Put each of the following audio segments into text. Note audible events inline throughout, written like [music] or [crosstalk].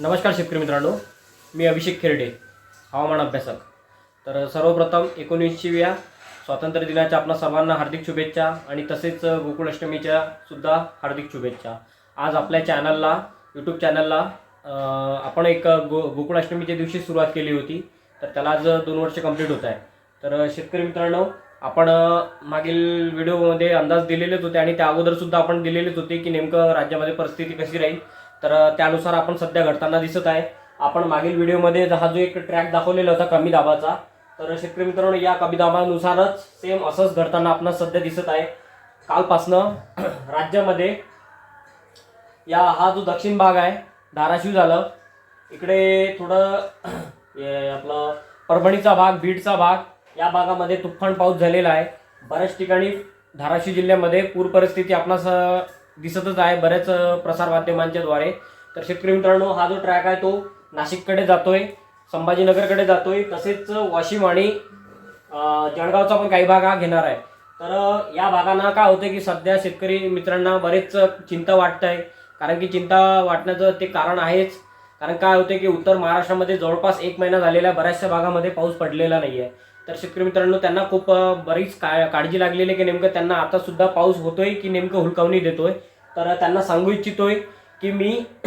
नमस्कार शेतकरी मित्रांनो मी अभिषेक खेरडे हवामान अभ्यासक. तर सर्वप्रथम एकोणीसशेव्या स्वातंत्र्य दिनाच्या आपणा सर्वांना हार्दिक शुभेच्छा आणि तसेच गोकुळाष्टमीच्या सुद्धा हार्दिक शुभेच्छा. आज आपल्या चॅनलला यूट्यूब चॅनलला आपण एक गो गोकुळाष्टमीच्या दिवशी सुरुवात केली होती तर त्याला आज दोन वर्ष कंप्लीट होत आहे. तर शेतकरी मित्रांनो आपण मागील व्हिडिओमध्ये अंदाज दिलेलेच होते आणि त्या अगोदरसुद्धा आपण दिलेलेच होते की नेमकं राज्यामध्ये परिस्थिती कशी राहील. तर त्यानुसार आपण सध्या घडताना दिसत आहे. आपण मागील व्हिडिओमध्ये हा जो एक ट्रॅक दाखवलेला होता कमी दाबाचा तर शेतकरी मित्रांनो या कमी दाबानुसारच सेम असंच घडताना आपण सध्या दिसत आहे. कालपासनं [clears throat] राज्यामध्ये या हा जो दक्षिण भाग आहे धाराशिव झालं. इकडे थोडं [clears throat] आपलं परभणीचा भाग बीडचा भाग या भागामध्ये तुफान पाऊस झालेला आहे. बऱ्याच ठिकाणी धाराशिव जिल्ह्यामध्ये पूर परिस्थिती आपणास दिसतच आहे बऱ्याच अ, प्रसारमाध्यमांच्या द्वारे. तर शेतकरी मित्रांनो हा जो ट्रॅक आहे तो नाशिककडे जातोय संभाजीनगरकडे जातोय तसेच वाशिम आणि जळगावचा पण काही भाग हा घेणार आहे. तर या भागांना काय होतं की सध्या शेतकरी मित्रांना बरेच चिंता वाटत आहे कारण की चिंता वाटण्याचं ते कारण आहेच. कारण काय होतं की उत्तर महाराष्ट्रामध्ये जवळपास एक महिना झालेला आहे बऱ्याचशा भागामध्ये पाऊस पडलेला नाही आहे तर शेतकरी मित्रांनो त्यांना खूप बरीच का काळजी लागलेली आहे की नेमकं त्यांना आतासुद्धा पाऊस होतोय की नेमकं हुलकावणी देतोय. तर त्यांना सांगू इच्छितोय की मी [clears throat]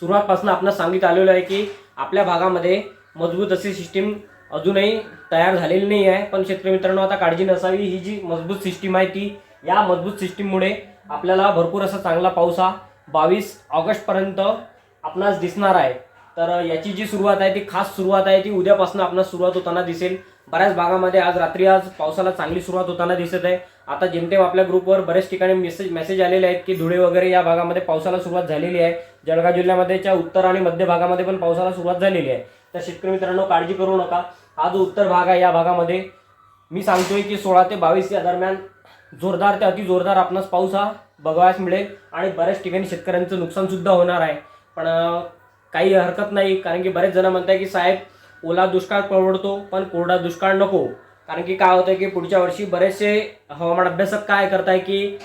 सुरुवातपासून आपणास सांगित आलेलो आहे की आपल्या भागामध्ये मजबूत अशी सिस्टीम अजूनही तयार झालेली नाही आहे. पण शेतकरी मित्रांनो आता काळजी नसावी. ही जी मजबूत सिस्टीम आहे ती या मजबूत सिस्टीममुळे आपल्याला भरपूर असा चांगला पाऊस हा बावीस ऑगस्टपर्यंत आपणास दिसणार आहे. तर याची जी सुरुवात आहे ती खास सुरुवात आहे ती उद्यापासून आपणास सुरुवात होताना दिसेल. बऱ्याच भागामध्ये आज रात्री आज पावसाला चांगली सुरुवात होताना दिसत आहे. आता जेमतेम आपल्या ग्रुपवर बऱ्याच ठिकाणी मेसेज मेसेज आलेले आहेत की धुळे वगैरे या भागामध्ये पावसाला सुरुवात झालेली आहे. जळगाव जिल्ह्यामध्येच्या उत्तर आणि मध्य भागामध्ये पण पावसाला सुरुवात झालेली आहे. तर शेतकरी मित्रांनो काळजी करू नका. हा जो उत्तर भाग आहे या भागामध्ये मी सांगतोय की सोळा ते बावीस या दरम्यान जोरदार ते अति जोरदार आपणास पाऊस हा बघायला मिळेल आणि बऱ्याच ठिकाणी शेतकऱ्यांचं नुकसानसुद्धा होणार आहे. पण काही हरकत नाही कारण की बरेच जण म्हणताय की साहेब ओला दुष्काळ परवडतो पण कोरडा दुष्काळ नको. कारण की काय होतं की पुढच्या वर्षी बरेचसे हवामान अभ्यासक काय करताय की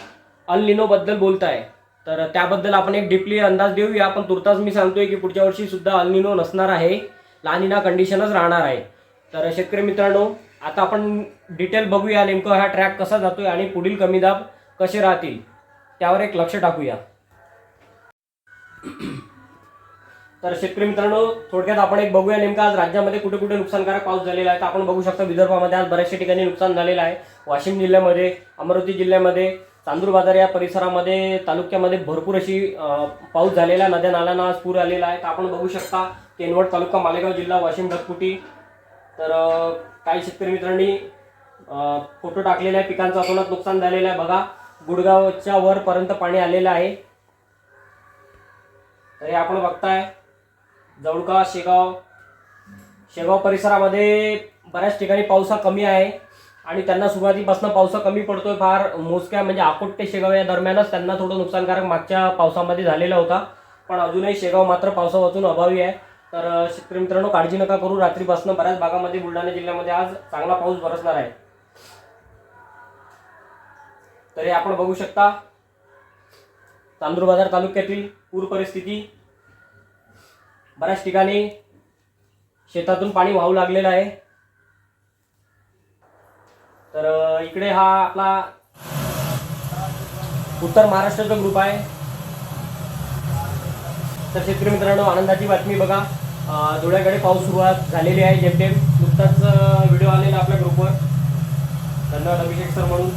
अल बोलत बोलताय. तर त्याबद्दल आपण एक डीपली अंदाज देऊया पण तुर्तास मी सांगतोय की पुढच्या वर्षी सुद्धा अल्निनो नसणार आहे. लानिना कंडिशनच राहणार आहे. तर शेतकरी मित्रांनो आता आपण डिटेल बघूया नेमकं हा ट्रॅक कसा जातोय आणि पुढील कमी दाब कसे राहतील. त्यावर एक लक्ष टाकूया. तर शेतकरी मित्रांनो थोडक्यात आपण एक बघूया नेमका आज राज्यामध्ये कुठे कुठे नुकसानकारक पाऊस झालेला आहे. तर आपण बघू शकता विदर्भामध्ये आज बऱ्याचशा ठिकाणी नुकसान झालेलं आहे. वाशिम जिल्ह्यामध्ये अमरावती जिल्ह्यामध्ये चांदूर बाजार या परिसरामध्ये तालुक्यामध्ये भरपूर अशी पाऊस झालेला आहे. नद्या नाल्यांना आज पूर आलेला आहे. तर आपण बघू शकता केनवड तालुका मालेगाव जिल्हा वाशिम ढगपुटी तर काही शेतकरी मित्रांनी फोटो टाकलेले आहे. पिकांचं अतोनात नुकसान झालेलं आहे. बघा गुडगावच्या वरपर्यंत पाणी आलेलं आहे. तर हे आपण बघताय. जवळका शेगाव. शेगाव परिसरामध्ये बऱ्याच ठिकाणी पाऊस कमी आहे आणि त्यांना सुरुवातीपासून पावसा कमी पडतोय. फार मोजक्या म्हणजे आकोट ते शेगाव या दरम्यानच त्यांना थोडं नुकसानकारक मागच्या पावसामध्ये झालेला होता. पण अजूनही शेगाव मात्र पावसापासून अभावी आहे. तर शेतकरी मित्रांनो काळजी नका करू. रात्रीपासून बऱ्याच भागामध्ये बुलढाणा जिल्ह्यामध्ये आज चांगला पाऊस बरसणार आहे. तरी आपण बघू शकता चांदूर बाजार तालुक्यातील पूर परिस्थिती बऱ्याच ठिकाणी शेतातून पाणी वाहू लागलेलं आहे. तर इकडे हा आपला उत्तर महाराष्ट्राचा ग्रुप आहे. तर शेतकरी मित्रांनो आनंदाची बातमी बघा. धुळ्याकडे पाऊस सुरुवात झालेली आहे जेमतेम नुकताच व्हिडिओ आलेला आपल्या ग्रुपवर धन्यवाद अभिषेक सर म्हणून.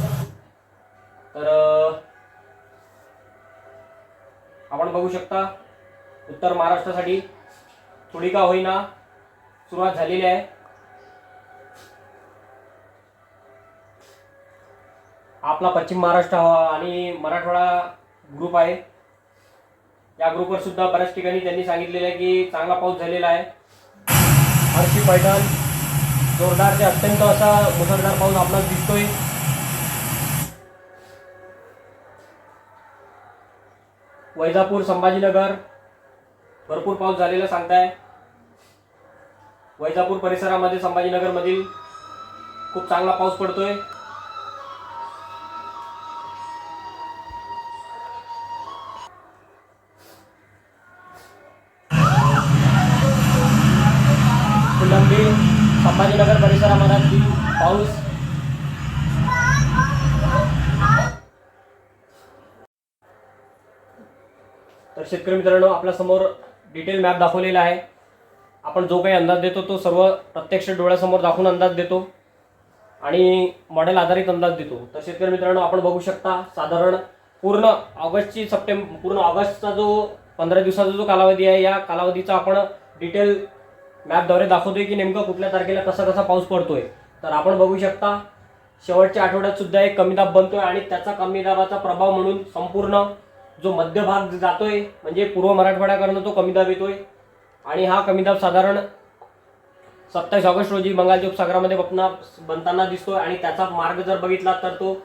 तर आपण बघू शकता उत्तर महाराष्ट्रासाठी. थोडी का होईना. सुरुवात झालेली आहे. आपला पश्चिम महाराष्ट्र आणि मराठवाडा ग्रुप आहे. या ग्रुपवर सुद्धा बऱ्याच ठिकाणी त्यांनी सांगितलेलं आहे की चांगला पाऊस झालेला आहे. हर्षी पैठण जोरदार ते अत्यंत असा मुसळधार पाऊस आपल्याला दिसतोय. वैजापूर संभाजीनगर भरपूर पाऊस झालेला सांगताय. वैजापूर परिसरामध्ये संभाजीनगरमधील खूप चांगला पाऊस पडतोय. संभाजीनगर परिसरामध्ये पाऊस. तर शेतकरी मित्रांनो आपल्यासमोर डिटेल मॅप दाखवलेला आहे. आपण जो काही अंदाज देतो तो सर्व प्रत्यक्ष डोळ्यासमोर दाखवून अंदाज देतो आणि मॉडेल आधारित अंदाज देतो. तर शेतकरी मित्रांनो आपण बघू शकता साधारण पूर्ण ऑगस्टची सप्टेंबर पूर्ण ऑगस्टचा जो पंधरा दिवसाचा जो कालावधी आहे या कालावधीचा आपण डिटेल मॅपद्वारे दाखवतोय की नेमकं कुठल्या तारखेला कसा कसा पाऊस पडतोय. तर आपण बघू शकता शेवटच्या आठवड्यात सुद्धा एक कमी दाब बनतोय आणि त्याचा कमी दाबाचा प्रभाव म्हणून संपूर्ण जो मध्य भाग जातोय म्हणजे पूर्व मराठवाड्याकडनं तो कमी दाब येतोय. आणि हा कमी दाब साधारण सत्तावीस ऑगस्ट रोजी बंगालच्या उपसागरामध्ये बपना बनताना दिसतोय आणि त्याचा मार्ग जर बघितला तर तो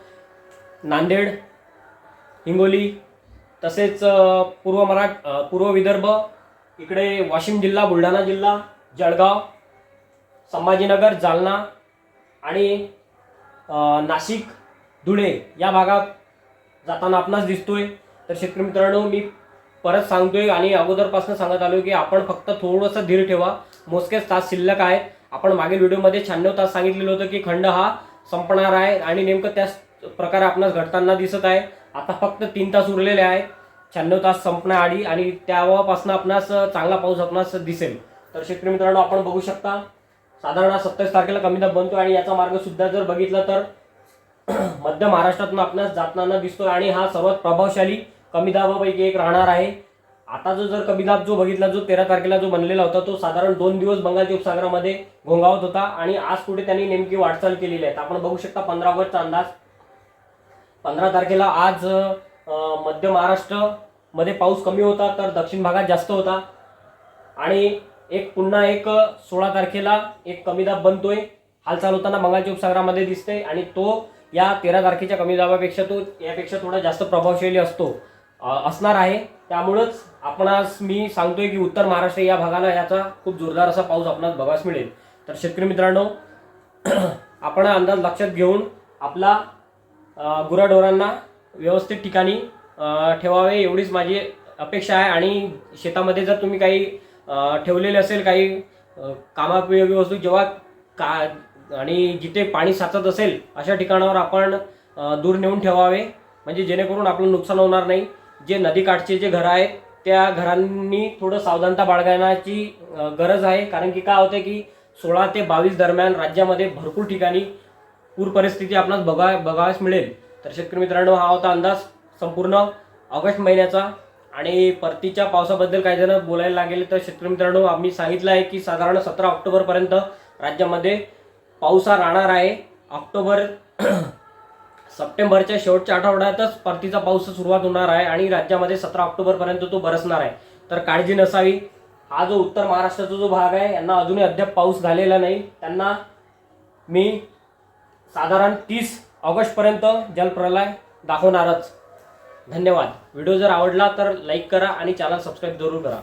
नांदेड हिंगोली तसेच पूर्व मराठ पूर्व विदर्भ इकडे वाशिम जिल्हा बुलढाणा जिल्हा जळगाव संभाजीनगर जालना आणि नाशिक धुळे या भागात जाताना आपणास दिसतोय. तर शेतकरी मित्रांनो मी परत सांगतोय आणि अगोदरपासून सांगत आलो की आपण फक्त थोडंसं धीर ठेवा. मोजकेच तास शिल्लक आहेत. आपण मागील व्हिडिओमध्ये शहाण्णव तास सांगितलेलं होतं की खंड हा संपणार आहे आणि नेमकं त्याच प्रकारे आपणास घडताना दिसत आहे. आता फक्त तीन तास उरलेले आहेत. शहाण्णव तास संपण्याआधी आणि त्यापासून आपणास चांगला पाऊस आपणास दिसेल. तर शेतकरी मित्रांनो आपण बघू शकता साधारण सत्तावीस तारखेला कमी दाब बनतो आणि याचा मार्ग सुद्धा जर बघितला तर [clears throat] मध्य महाराष्ट्रातून आपणास जाताना दिसतो आणि हा सर्वात प्रभावशाली कमी दाबापैकी एक राहणार आहे. आता जो जर कमी दाब जो बघितला जो तेरा तारखेला जो बनलेला होता तो साधारण दोन दिवस बंगालच्या उपसागरामध्ये घोंगावत होता आणि आज कुठे त्यांनी नेमकी वाटचाल केलेली आहे. तर आपण बघू शकता पंधरा ऑगस्टचा अंदाज. पंधरा तारखेला आज मध्य महाराष्ट्रमध्ये पाऊस कमी होता तर दक्षिण भागात जास्त होता. आणि एक पुन्हा एक सोळा तारखेला एक कमी दाब बनतोय. हालचाल होताना बंगालच्या उपसागरामध्ये दिसते आणि तो या तेरा तारखेच्या कमी दाबापेक्षा तो यापेक्षा थोडा जास्त प्रभावशाली असतो. असणार आहे. त्यामुळंच आपणास मी सांगतोय की उत्तर महाराष्ट्र या भागाला याचा खूप जोरदार असा पाऊस आपणास बघास मिळेल. तर शेतकरी मित्रांनो [clears throat] आपण अंदाज लक्षात घेऊन आपला गुराढोरांना व्यवस्थित ठिकाणी ठेवावे एवढीच माझी अपेक्षा आहे. आणि शेतामध्ये जर तुम्ही काही ठेवलेले असेल काही कामापयोगी वस्तू जेव्हा का आणि जिथे पाणी साचत असेल अशा ठिकाणावर आपण दूर नेऊन ठेवावे. म्हणजे जेणेकरून आपलं नुकसान होणार नाही. जे नदीकाठचे जे घरं आहेत त्या घरांनी थोडं सावधानता बाळगण्याची गरज आहे. कारण की काय होतं की सोळा ते बावीस दरम्यान राज्यामध्ये भरपूर ठिकाणी पूर परिस्थिती आपणास बघा बघावयास मिळेल. तर शेतकरी मित्रांनो हा होता अंदाज संपूर्ण ऑगस्ट महिन्याचा. आणि परतीच्या पावसाबद्दल काही जण बोलायला लागेल तर शेतकरी मित्रांनो आम्ही सांगितलं आहे की साधारण सतरा ऑक्टोबरपर्यंत राज्यामध्ये पाऊस हा राहणार आहे. ऑक्टोबर सप्टेंबरच्या शेवटच्या आठवड्यातच परतीचा पाऊस सुरुवात होणार आहे आणि राज्यामध्ये सतरा ऑक्टोबरपर्यंत तो बरसणार आहे. तर काळजी नसावी. हा जो उत्तर महाराष्ट्राचा जो भाग आहे यांना अजूनही अद्याप पाऊस झालेला नाही. त्यांना मी साधारण तीस ऑगस्टपर्यंत जलप्रलय दाखवणारच. धन्यवाद. व्हिडिओ जर आवडला तर लाईक करा आणि चॅनल सबस्क्राईब जरूर करा.